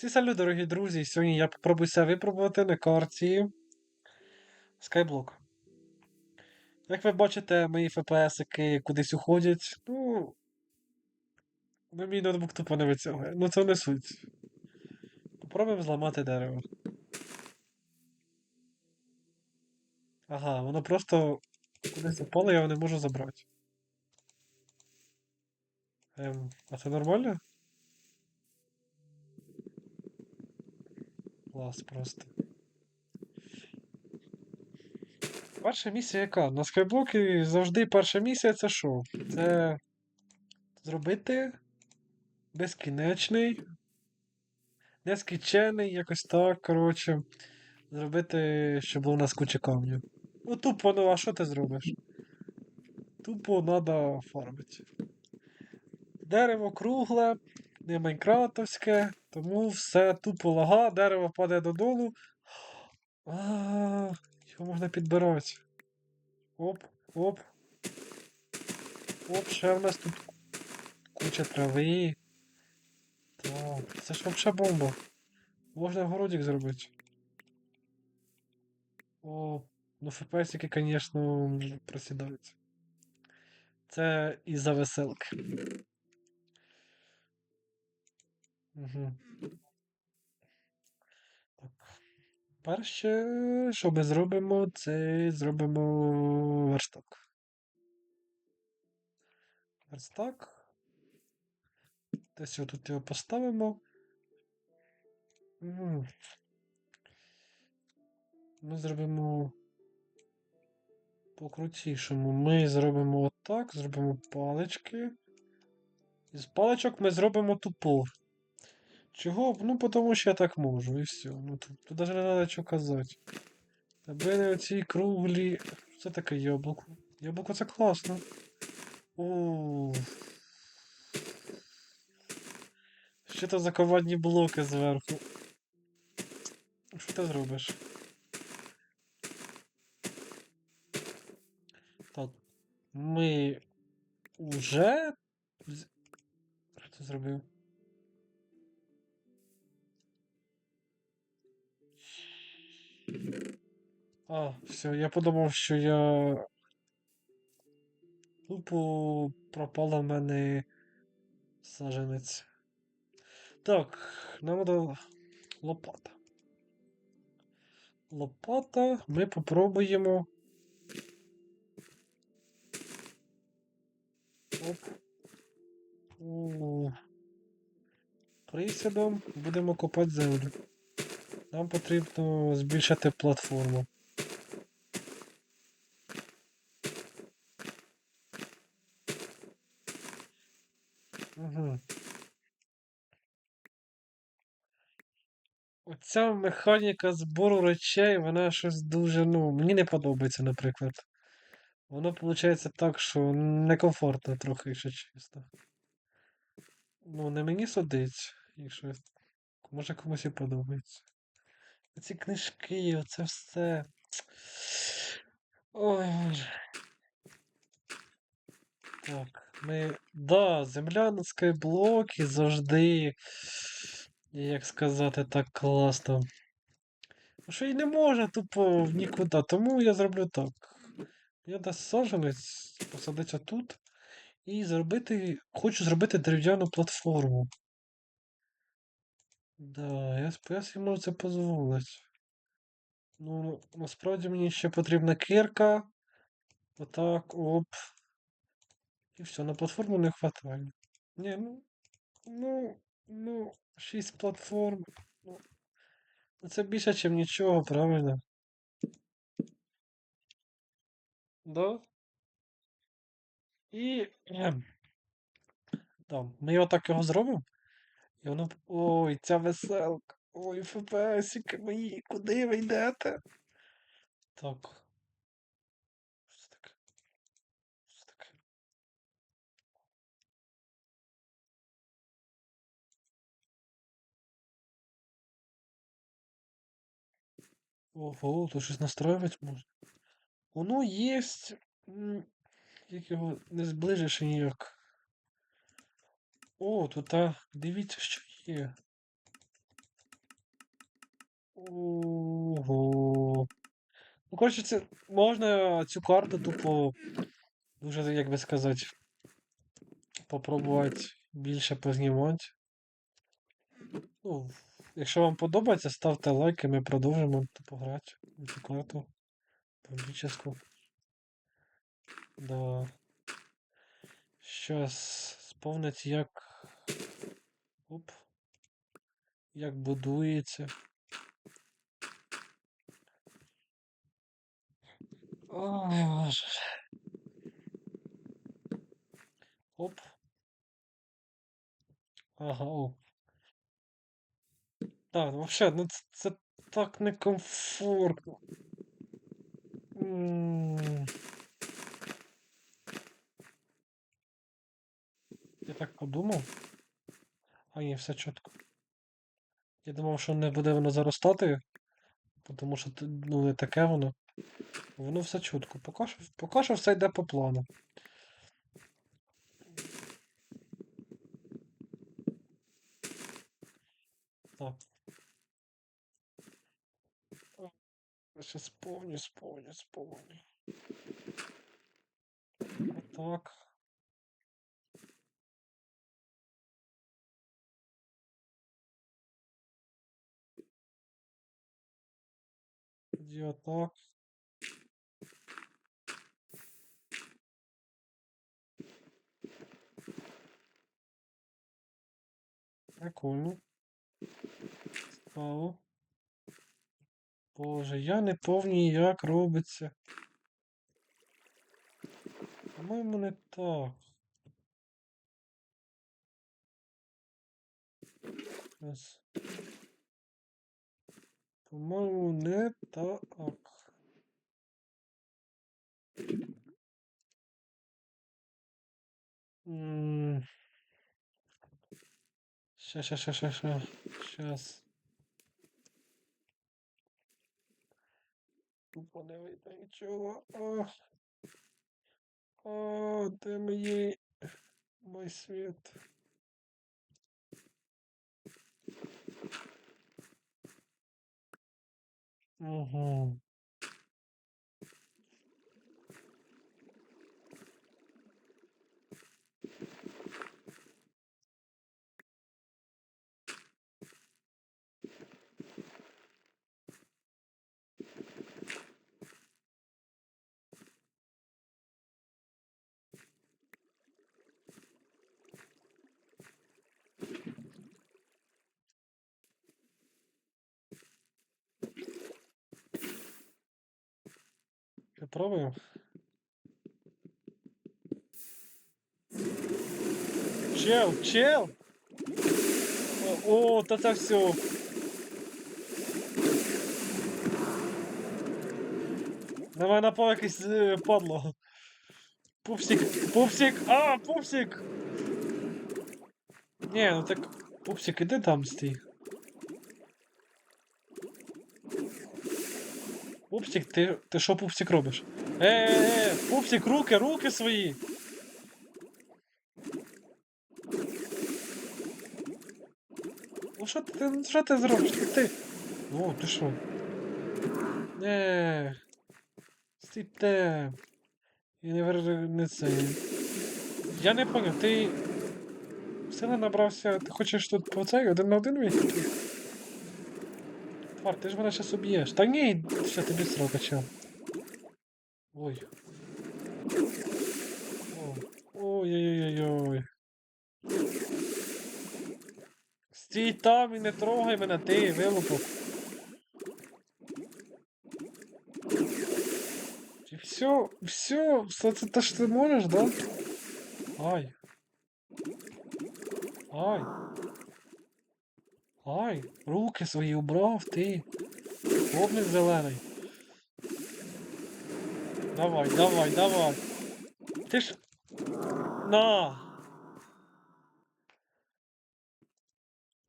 Всі салют, дорогі друзі. Сьогодні я попробуюся випробувати на карті Skyblock. Як ви бачите, мої FPS кудись уходять. Ну. На мій ноутбук тупо не витягує. Ну це не суть. Попробуємо зламати дерево. Ага, воно просто кудись упало, я його не можу забрати. Ем, а це нормально? Клас просто. Перша місія яка? На скайблокі завжди перша місія це що? Це зробити безкінечний, нескінчений, якось так, коротше. Зробити, щоб було у нас куча камнів. Ну тупо, ну а що ти зробиш? Тупо треба фармити. Дерево кругле, не майнкрафтовське, тому все тупо лага, дерево падає додолу. А, його можна підбирати. Оп, оп. Оп, ще в нас тут куча трави. Так, це ж вообще бомба. Можна городик зробити. О, ну фпсики, звісно, просідають. Це із-за веселки. Угу. Так. Перше, що ми зробимо, це зробимо верстак. Верстак. Десь тут його поставимо. Ми зробимо по-крутішому. Ми зробимо отак, зробимо палички. Із паличок ми зробимо тупор. Чого? Ну, тому що я так можу, і все. Ну, тут, тут навіть не треба що казати. Аби не оці круглі. Що таке яблуко? Яблуко це класно. О. Що це за ковадні блоки зверху? Що ти зробиш? Так. Ми уже. Що ти зробив? А, все, я подумав, що я. Тупо пропала в мене саженець. Так, нам треба лопата. Лопата. Ми попробуємо. Оп. У. Присядом будемо копати землю. Нам потрібно збільшити платформу. Угу. Оця механіка збору речей, вона щось дуже, ну, мені не подобається, наприклад. Воно виходить так, що некомфортно трохи, якщо чесно. Ну, не мені судить, якщо. Може комусь і подобається. Оці книжки, оце все. Ой, боже. Так, ми. Да, земля на завжди. Як сказати, так класно. Що і не може тупо нікуди. Тому я зроблю так. Я дасть саджанець, посадиться тут. І зробити. Хочу зробити дерев'яну платформу. Да, я, сп- можу це дозволити. Ну, насправді мені ще потрібна кирка. Отак, оп. І все, на платформу не вистачає. Ні, ну. Ну, ну, 6 платформ. Ну, це більше, ніж нічого, правильно? Да? І. Да, ми його так його зробимо. І воно. Ой, ця веселка. Ой, ФПСики мої, куди ви йдете? Так. Що це таке? Що це таке? Ого, тут щось настроювати можна. Воно є. Як його не зближиш ніяк. О, тут а, дивіться, що є. Ого. Ну, коротше, це можна цю карту тупо дуже, як би сказати, попробувати більше познімати. Ну, якщо вам подобається, ставте лайки, ми продовжимо тупо грати в цю карту. Публічну. Да. Щас сповнить як. Оп. Як будується. Ой, боже. Оп. Ага, оп. Так, вообще, ну це, це так некомфортно. Я так подумав. А ні, все чітко. Я думав, що не буде воно заростати, тому що ну, не таке воно. Воно все чітко. Поки що, поки що все йде по плану. Так. Ще сповню, сповню, сповню. Отак. Тоді отак. Прикольно. Цікаво. Боже, я не повній як робиться. По-моєму, не так. По-моєму, не так. Ща, ща, ща, ща, ща. Щас. Тупо не видно нічого. О, О де мой світ? Угу. Попробуємо. Чел, чел! О, та це все. Давай на пол якесь е, падло. Пупсик, пупсик, а, пупсик! Ні, ну так, пупсик, іди там стій. Пупсик, ти, ти що пупсик робиш? Е, е, е, пупсик, руки, руки свої! Ну що ти, що ти зробиш? Ти. О, ти що? Не. Стійте. Я не вер... Я не поняв, ти. Сили набрався, ти хочеш тут по цей один на один вийти? Твар, ти ж мене щас уб'єш. Та ні, ще тобі срока чел. Ой. Ой-ой-ой-ой. Стій там і не трогай мене, ти, вилупок. І все, все, все це те, що ти можеш, да? Ай. Ай. Ай, руки свої убрав, ти. Гопник зелений. Давай, давай, давай. Ти ж. На.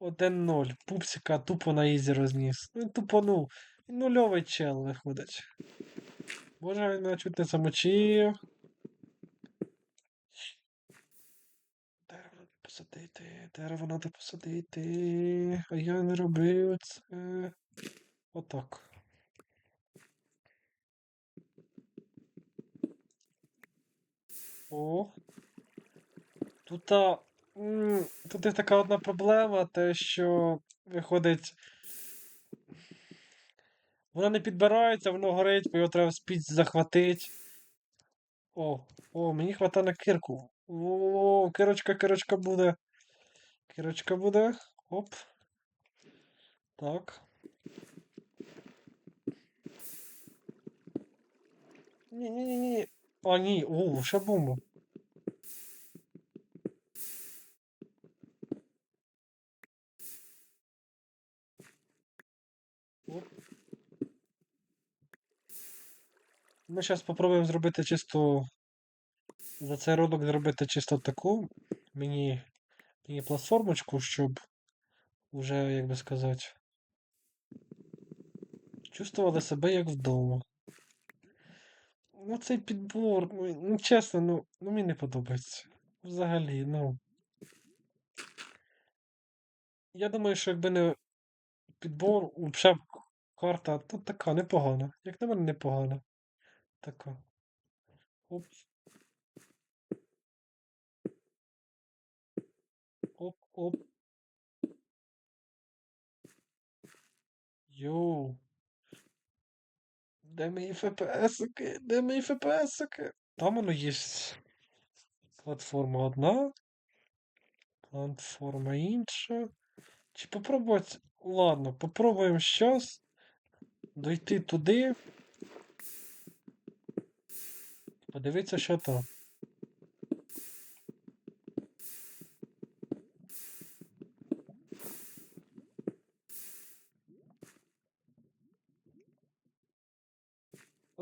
1-0. Пупсика тупо на ізі розніс. Ну тупо ну. Нульовий чел виходить. Боже, він мене чуть не замочив. Дерево треба посадити, дерево треба посадити. А я не робив це. Отак. О. Тут, тут є така одна проблема, те, що виходить. Воно не підбирається, воно горить, бо його треба спіць захватити. О, о, мені хватає на кирку. О, кирочка, кирочка буде. Кирочка буде. Оп. Так. Ні-ні-ні. А, ні, о, ще бомба. Ми зараз спробуємо зробити чисто. За цей ролик зробити чисто таку мені, мені платформочку, щоб уже, як би сказати, чувствували себе як вдома. Ну, цей підбор, ну, ну чесно, ну, ну мені не подобається. Взагалі, ну. Я думаю, що якби не підбор, взагалі карта тут така непогана. Як на мене непогана. Така. Оп. Оп. Йоу. Де мої ФПСики? Де мої ФПСики? Там воно є. Платформа одна. Платформа інша. Чи попробувати. Ладно, попробуємо щас дойти туди. Подивитися, що там.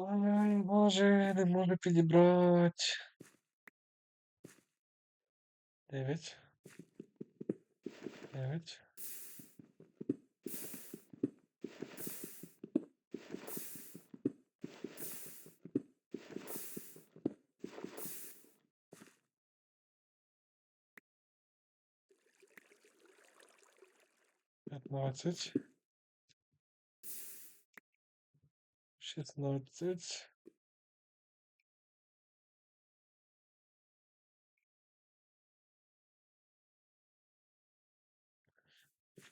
Ой, боже, не можу підібрати. Дев'ять. Дев'ять. П'ятнадцять. Шістнадцять.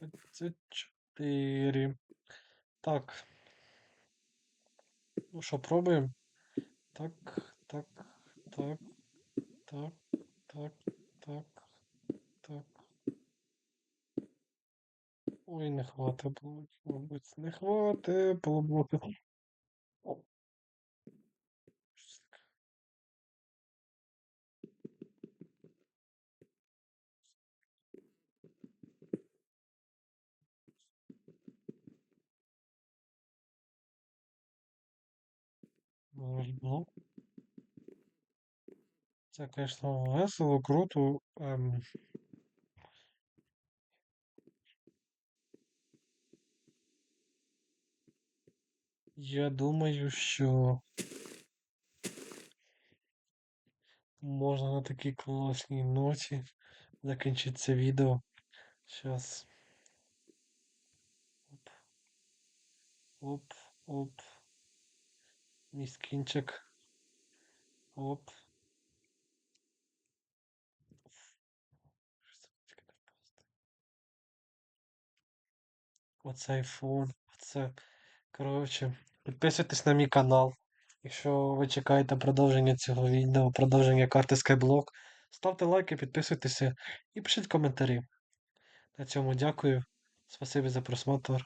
Двадцять чотири. Так. Ну що, пробуємо? Так, так, так, так, так, так, так. Ой, не хватить було, мабуть, не хватить, було було. Це, звісно, весело, круто. Ем... Я думаю, що можна на такій класній ноті закінчити це відео. Сейчас. Оп. Оп, оп. Мій скінчик. Оп. Оцей фон. Оце. Коротше, підписуйтесь на мій канал. Якщо ви чекаєте продовження цього відео, продовження карти Skyblock, ставте лайки, підписуйтеся і пишіть коментарі. На цьому дякую. Спасибі за просмотр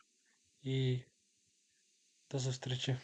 і до зустрічі.